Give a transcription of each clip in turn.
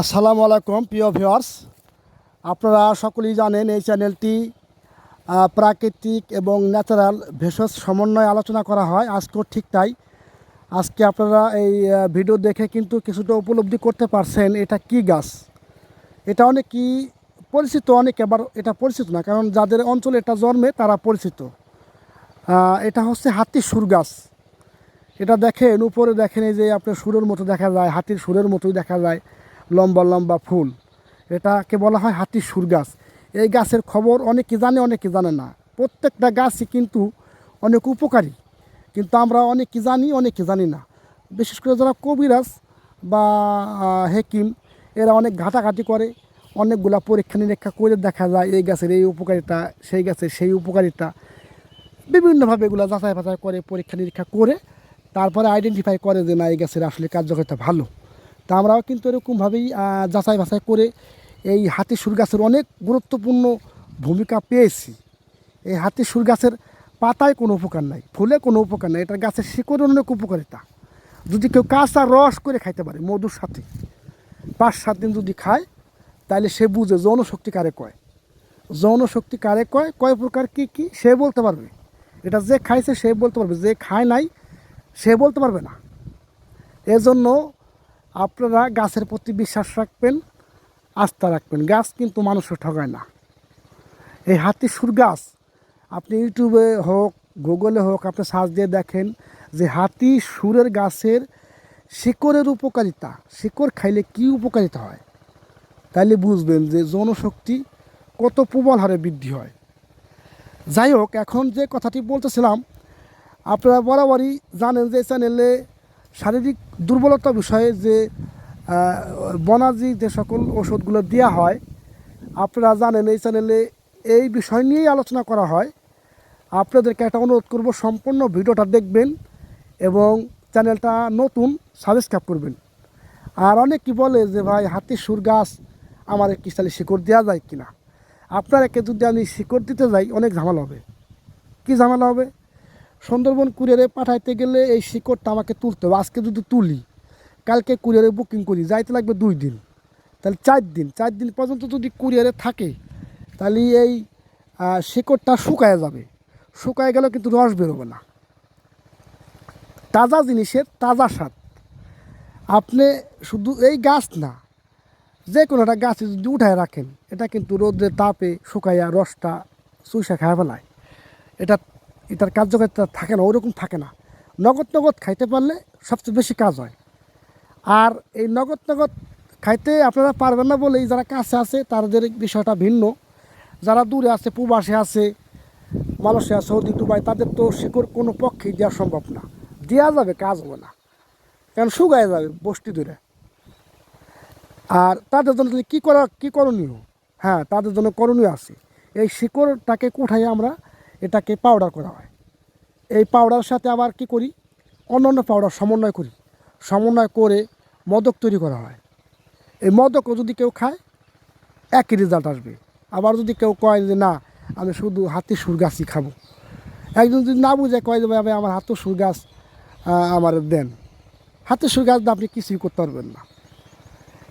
আসসালামু আলাইকুম, প্রিয় ভিউয়ার্স। আপনারা সকলেই জানেন এই চ্যানেলটি প্রাকৃতিক এবং ন্যাচারাল ভেষজ সমন্বয়ে আলোচনা করা হয়। আজকেও ঠিক তাই। আজকে আপনারা এই ভিডিও দেখে কিন্তু কিছুটা উপলব্ধি করতে পারছেন এটা কি গাছ। এটা অনেকই পরিচিত, অনেক আবার এটা পরিচিত না, কারণ যাদের অঞ্চলে এটা জন্মে তারা পরিচিত। এটা হচ্ছে হাতির সুর গাছ। এটা দেখেন, উপরে দেখেন এই যে আপনার সুরের মতো দেখা যায়, হাতির সুরের মতোই দেখা যায়। লম্বা লম্বা ফুল। এটাকে বলা হয় হাতির সুর গাছ। এই গাছের খবর অনেকে জানে অনেকে জানে না। প্রত্যেকটা গাছই কিন্তু অনেক উপকারী। কিন্তু আমরা অনেকে জানি অনেকে জানি না। বিশেষ করে যারা কবিরাজ বা হেকিম, এরা অনেক ঘাটাঘাটি করে, অনেকগুলা পরীক্ষা নিরীক্ষা করে দেখা যায় এই গাছের এই উপকারিতা, সেই গাছের সেই উপকারিতা। বিভিন্নভাবে এগুলো যাচাই বাছাই করে পরীক্ষা নিরীক্ষা করে, তারপরে আইডেন্টিফাই করে যে না, এই গাছের আসলে কার্যকারিতা ভালো। তা আমরাও কিন্তু এরকমভাবেই যাচাই বাছাই করে এই হাতি সুর গাছের অনেক গুরুত্বপূর্ণ ভূমিকা পেয়েছি। এই হাতি সুর গাছের পাতায় কোনো উপকার নাই, ফুলে কোনো উপকার নাই, এটা গাছের শিকড়ের অনেক উপকারিতা। যদি কেউ কাঁচা রস করে খাইতে পারে, মধুর সাথে, পাঁচ সাত দিন যদি খায় তাহলে সে বুঝে যৌন শক্তি কারে কয়। যৌন শক্তি কারে কয়? কয় প্রকার কি কি? সে বলতে পারবে। এটা যে খাইছে সে বলতে পারবে, যে খায় নাই, সে বলতে পারবে না। এজন্য আপনারা গাছের প্রতি বিশ্বাস রাখবেন, আস্থা রাখবেন। গাছ কিন্তু মানুষও ঠগায় না। এই হাতি সুর গাছ, আপনি ইউটিউবে হোক, গুগলে হোক, আপনি সার্চ দিয়ে দেখেন যে হাতি সুরের গাছের শিকড়ের উপকারিতা, শিকড় খাইলে কি উপকারিতা হয়? তাইলে বুঝবেন যে জনশক্তি কত প্রবল হারে বৃদ্ধি হয়। যাই হোক, এখন যে কথাটি বলতেছিলাম, আপনারা বরাবরই জানেন যে চ্যানেলে শারীরিক দুর্বলতা বিষয়ে যে বনাজি যে সকল ওষুধগুলো দেওয়া হয়, আপনারা জানেন এই চ্যানেলে এই বিষয় নিয়েই আলোচনা করা হয়। আপনাদেরকে একটা অনুরোধ করব, সম্পূর্ণ ভিডিওটা দেখবেন এবং চ্যানেলটা নতুন সাবস্ক্রাইব করবেন। আর অনেক কি বলে যে, ভাই, হাতির সুর গাছ, আমার কি তাহলে শিকড় দেওয়া যায় কিনা? আপনারাকে যদি আমি শিকড় দিতে যাই, অনেক ঝামেলা হবে। কি ঝামেলা হবে? সুন্দরবন কুরিয়ারে পাঠাইতে গেলে এই শিকড়টা আমাকে তুলতে হবে। আজকে যদি তুলি, কালকে কুরিয়ারে বুকিং করি, যাইতে লাগবে দুই দিন। তাহলে চার দিন চার দিন পর্যন্ত যদি কুরিয়ারে থাকে, তাহলে এই শিকড়টা শুকায় যাবে। শুকায় গেলেও কিন্তু রস বেরোবে না। তাজা জিনিসের তাজা স্বাদ। আপনি শুধু এই গাছ না যে কোনো একটা গাছ যদি উঠায় রাখেন, এটা কিন্তু রোদ্রে তাপে শুকাইয়া রসটা চুষা খায় ফেলায়। এটা এটার কার্যকারিতা থাকে না, ওরকম থাকে না। নগদ নগদ খাইতে পারলে সবচেয়ে বেশি কাজ হয়। আর এই নগদ নগদ খাইতে আপনারা পারবেন না বলেই যারা কাছে আছে, তাদের বিষয়টা ভিন্ন। যারা দূরে আছে, প্রবাসে আছে, মালয়েশিয়া, সৌদি, দুবাই, তাদের তো শিকড় কোনো পক্ষেই দেওয়া সম্ভব না। দেওয়া যাবে, কাজ হবে না। কারণ শুকায় যাবে বস্তি ধরে। আর তাদের জন্য কী করা কী করণীয়? হ্যাঁ তাদের জন্য করণীয় আছে। এই শিকড়টাকে কোঠায় আমরা এটাকে পাউডার করা হয়। এই পাউডারের সাথে আবার কি করি? অন্য অন্য পাউডার সমন্বয় করি। সমন্বয় করে মদক তৈরি করা হয়। এই মদকও যদি কেউ খায়, একই রেজাল্ট আসবে। আবার যদি কেউ কয় যে, না, আমি শুধু হাতি সুর গাছই খাব। একজন যদি না বুঝে, কয় যে, ভাই, আমার হাতে সুর গাছ আমার দেন। হাতের সুর গাছ দিয়ে আপনি কিছুই করতে পারবেন না।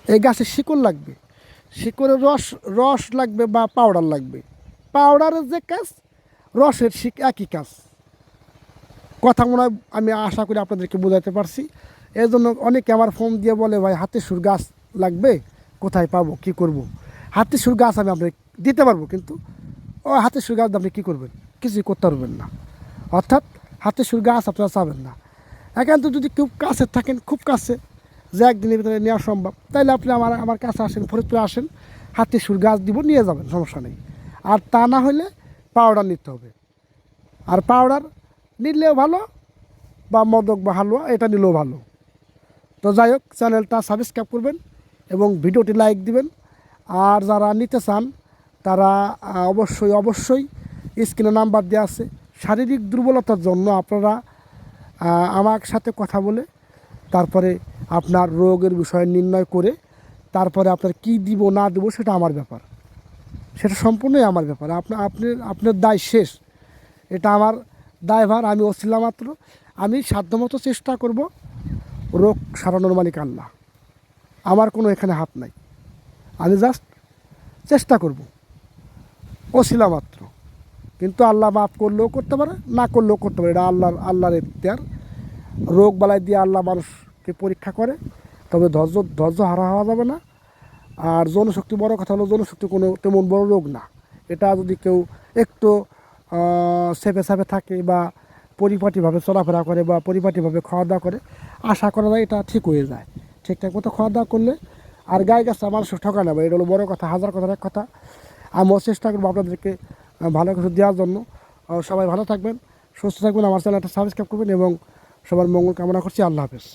এই গাছের শিকড় লাগবে। শিকড়ের রস রস লাগবে বা পাউডার লাগবে। পাউডারের যে কাজ রসের শিক একই কাজ। কথা মনে হয় আমি আশা করি আপনাদেরকে বোঝাতে পারছি। এই জন্য অনেকে আমার ফোন দিয়ে বলে, ভাই, হাতে, সুর গাছ লাগবে? কোথায় পাবো? কি করব। হাতে, সুর গাছ আমি আপনাকে দিতে পারব, কিন্তু ও হাতে, সুর গাছ আপনি কী করবেন? কিছুই করতে পারবেন না। অর্থাৎ হাতে, সুর গাছ আপনারা চাবেন না। একান্ত যদি কেউ কাছে থাকেন, খুব কাছে, যে একদিনের ভিতরে নেওয়া সম্ভব তাহলে আপনি আমার আমার কাছে আসেন, ফরিদপুরে আসেন, হাতে, সুর গাছ দিব, নিয়ে যাবেন, সমস্যা নেই। আর তা না হলে পাউডার নিতে হবে। আর পাউডার নিলেও ভালো বা মদক বা হালুয়া, এটা নিলেও ভালো। তো যাই হোক, চ্যানেলটা সাবস্ক্রাইব করবেন এবং ভিডিওটি লাইক দিবেন। আর যারা নিতে চান, তারা অবশ্যই অবশ্যই স্ক্রিনে নাম্বার দেওয়া আছে। শারীরিক দুর্বলতার জন্য আপনারা আমার সাথে কথা বলে, তারপরে আপনার রোগের বিষয় নির্ণয় করে, তারপরে আপনার কি দিব না দেবো সেটা আমার ব্যাপার। সেটা সম্পূর্ণই আমার ব্যাপার। আপনার আপনার আপনার দায় শেষ। এটা আমার দায়ভার, আমি অছিলা মাত্র। আমি সাধ্যমতো চেষ্টা করব রোগ সারানোর মালিক আল্লাহ। আমার কোনো এখানে হাত নাই। আমি জাস্ট চেষ্টা করব। ওসিলা মাত্র। কিন্তু আল্লাহ মাফ করলেও করতে পারে, না করলেও করতে পারে। এটা আল্লাহর আল্লাহর এখতিয়ার। রোগ বালাই দিয়ে আল্লাহ মানুষকে পরীক্ষা করে, তবে ধৈর্য ধৈর্য হারা হওয়া যাবে না। আর জনশক্তি বড় কথা হলো জনশক্তি কোনো তেমন বড় রোগ না। এটা যদি কেউ একটু সেপে সাপে থাকে বা পরিপাটিভাবে চলাফেরা করে বা পরিপাটিভাবে খাওয়া দাওয়া করে, আশা করা যায় এটা ঠিক হয়ে যায়। ঠিকঠাক মতো খাওয়া দাওয়া করলে আর গায়ে গাছটা মানুষ ঠকা নেবে এটা হলো বড় কথা, হাজার কথার এক কথা। আমিও চেষ্টা করব আপনাদেরকে ভালো কিছু দেওয়ার জন্য। সবাই ভালো থাকবেন, সুস্থ থাকবেন। আমার চ্যানেলটা সাবস্ক্রাইব করবেন এবং সবার মঙ্গল কামনা করছি। আল্লাহ হাফেজ।